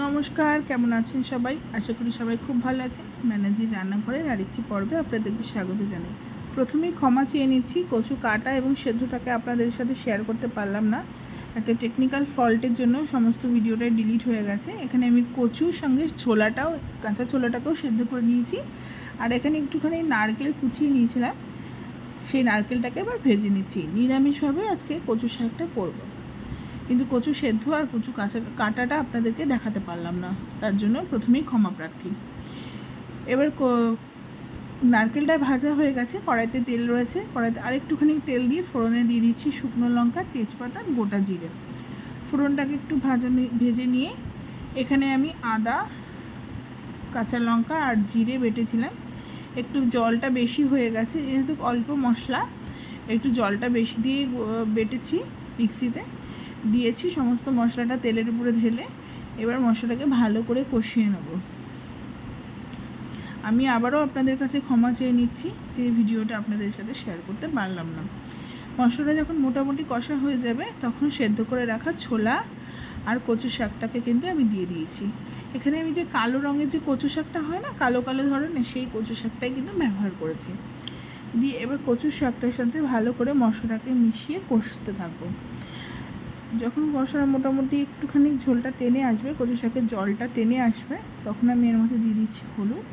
নমস্কার, কেমন আছেন সবাই? আশা করি সবাই খুব ভালো আছেন। ম্যানেজির রান্নাঘরের আরেকটি পর্বে আপনাদেরকে স্বাগত জানাই। প্রথমেই ক্ষমা চেয়ে নিচ্ছি, কচু, কাটা এবং সেদ্ধটাকে আপনাদের সাথে শেয়ার করতে পারলাম না। একটা টেকনিক্যাল ফল্টের জন্য সমস্ত ভিডিওটা ডিলিট হয়ে গেছে। এখানে আমি কচুর সঙ্গে ছোলাটাও, কাঁচা ছোলাটাকেও সেদ্ধ করে নিয়েছি। আর এখানে একটুখানি নারকেল কুচিয়ে নিয়েছিলাম। সেই নারকেলটাকে এবার ভেজে নিচ্ছি। নিরামিষভাবে আজকে কচু শাকটা করব। কিন্তু কচু সেদ্ধ আর কচু কাঁচা কাঁটাটা আপনাদেরকে দেখাতে পারলাম না। তার জন্য প্রথমেই ক্ষমা প্রার্থী। এবার নারকেলটা ভাজা হয়ে গেছে, কড়াইতে তেল রয়েছে। কড়াইতে আরেকটুখানি তেল দিয়ে ফোড়নে দিয়ে দিচ্ছি শুকনো লঙ্কা, তেজপাতা, গোটা জিরে। ফোড়নটাকে একটু ভাজা ভেজে নিয়ে এখানে আমি আদা, কাঁচা লঙ্কা আর জিরে বেটেছিলাম। একটু জলটা বেশি হয়ে গেছে, যেহেতু অল্প মশলা, একটু জলটা বেশি দিয়ে বেটেছি মিক্সিতে। দিয়েছি, সমস্ত মশলাটা তেলের উপরে ঢেলে এবার মশলাটাকে ভালো করে কষিয়ে নেব। আমি আবারও আপনাদের কাছে ক্ষমা চেয়ে নিচ্ছি যে ভিডিওটা আপনাদের সাথে শেয়ার করতে পারলাম না। মশলাটা যখন মোটামুটি কষা হয়ে যাবে, তখন সেদ্ধ করে রাখা ছোলা আর কচু শাকটাকে কিন্তু আমি দিয়ে দিয়েছি। এখানে আমি যে কালো রঙের যে কচু শাকটা হয় না, কালো কালো ধরনের, সেই কচু শাকটাই কিন্তু ব্যবহার করেছি। দিয়ে এবার কচু শাকটার সাথে ভালো করে মশলাটাকে মিশিয়ে কষতে থাকব। যখন মশলা মোটামুটি একটুখানি ঝোলটা টেনে আসবে, কচু শাকের জলটা টেনে আসবে, তখন আমি এর মধ্যে দিয়ে দিচ্ছি হলুদ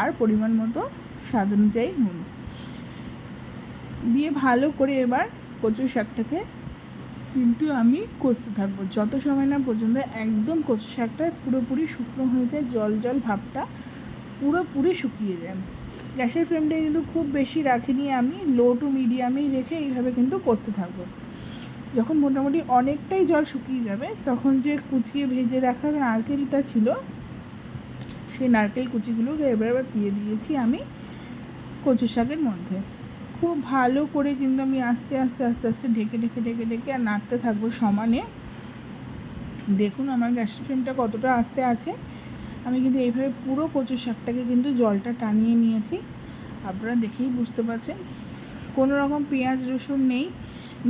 আর পরিমাণ মতো স্বাদ অনুযায়ী নুন। দিয়ে ভালো করে এবার কচু শাকটাকে কিন্তু আমি কষতে থাকব। যত সময় না পর্যন্ত একদম কচু শাকটা পুরোপুরি শুকনো হয়ে যায়, জল জল ভাবটা পুরোপুরি শুকিয়ে যায়। গ্যাসের ফ্লেমটা কিন্তু খুব বেশি রাখিনি আমি, লো টু মিডিয়ামেই রেখে এইভাবে কিন্তু কষতে থাকব। যখন মোটামুটি অনেকটাই জল শুকিয়ে যাবে, তখন যে কুচিয়ে ভেজে রাখা নারকেলটা ছিল, সেই নারকেল কুচিগুলোকে এবার এবার দিয়ে দিয়েছি আমি কচু শাকের মধ্যে। খুব ভালো করে কিন্তু আমি আস্তে আস্তে আস্তে আস্তে ঢেকে ঢেকে ঢেকে ঢেকে আর নাড়তে থাকব সমানে। দেখুন আমার গ্যাসের ফ্লেমটা কতটা আস্তে আছে। আমি কিন্তু এইভাবে পুরো কচু শাকটাকে কিন্তু জলটা টানিয়ে নিয়েছি। আপনারা দেখেই বুঝতে পারছেন। কোনো রকম পেঁয়াজ, রসুন নেই।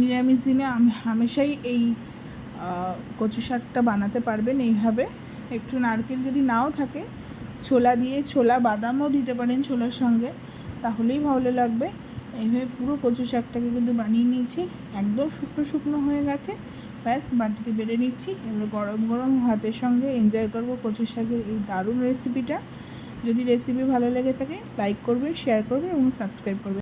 নিরামিষ দিনে আমি হামেশাই এই কচু শাকটা বানাতে পারবেন এইভাবে। একটু নারকেল যদি নাও থাকে, ছোলা দিয়ে ছোলা বাদামও দিতে পারেন ছোলার সঙ্গে, তাহলেই ভালো লাগবে। এইভাবে পুরো কচু শাকটাকে কিন্তু বানিয়ে নিয়েছি। একদম শুকনো শুকনো হয়ে গেছে। ব্যাস, বাটিতে বেড়ে নিচ্ছি। এবার গরম গরম ভাতের সঙ্গে এনজয় করব কচু শাকের এই দারুণ রেসিপিটা যদি রেসিপি ভালো লেগে থাকে লাইক করবে শেয়ার করবে এবং সাবস্ক্রাইব করবে।